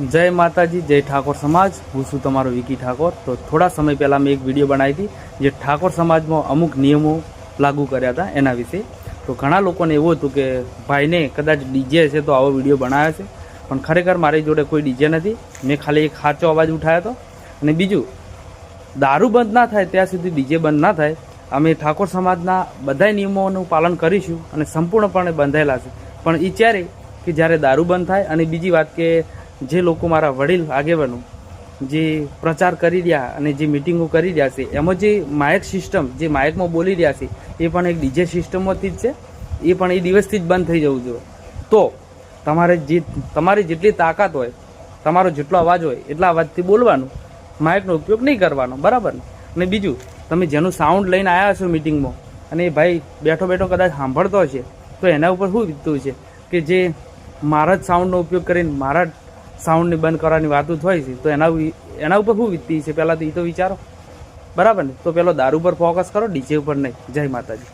જય માતાજી, જય ઠાકોર સમાજ. હું છું તમારો વિકી ઠાકોર. તો થોડા સમય પહેલાં મેં એક વીડિયો બનાવી હતી, જે ઠાકોર સમાજમાં અમુક નિયમો લાગુ કર્યા હતા એના વિશે. તો ઘણા લોકોને એવું હતું કે, ભાઈને કદાચ ડીજે છે તો આવો વીડિયો બનાવ્યો છે. પણ ખરેખર મારી જોડે કોઈ ડીજે નથી. મેં ખાલી એક સાચો અવાજ ઉઠાવ્યો હતો. અને બીજું, દારૂ બંધ ના થાય ત્યાં સુધી ડીજે બંધ ના થાય. અમે ઠાકોર સમાજના બધા નિયમોનું પાલન કરીશું અને સંપૂર્ણપણે બંધાયેલા છે. પણ એ ત્યારે કે જ્યારે દારૂ બંધ થાય અને બીજી વાત કે જે લોકો મારા વડીલ, આગેવાનો, જે પ્રચાર કરી રહ્યા અને જે મિટિંગો કરી રહ્યા છે, એમાં જે માયક સિસ્ટમ જે માયકમાં બોલી રહ્યા છે, એ પણ એક ડીજે સિસ્ટમમાંથી જ છે. એ પણ એ દિવસથી જ બંધ થઈ જવું જોઈએ. તો તમારે જે, તમારી જેટલી તાકાત હોય, તમારો જેટલો અવાજ હોય, એટલા અવાજથી બોલવાનું માઇકનો ઉપયોગ નહીં કરવાનો, બરાબર ને? અને બીજું, તમે જેનું સાઉન્ડ લઈને આવ્યા છો મિટિંગમાં અને એ ભાઈ બેઠો બેઠો કદાચ સાંભળતો હશે, તો એના ઉપર શું વીતતું છે કે જે મારા જ સાઉન્ડનો ઉપયોગ કરીને મારા જ સાઉન્ડને બંધ કરવાની વાતો થાય છે, તો એના એના ઉપર શું વીતતી છે પહેલાં તો એ તો વિચારો. બરાબર ને? તો પેલો દારૂ પર ફોકસ કરો, ડીજે ઉપર નહીં. જય માતાજી.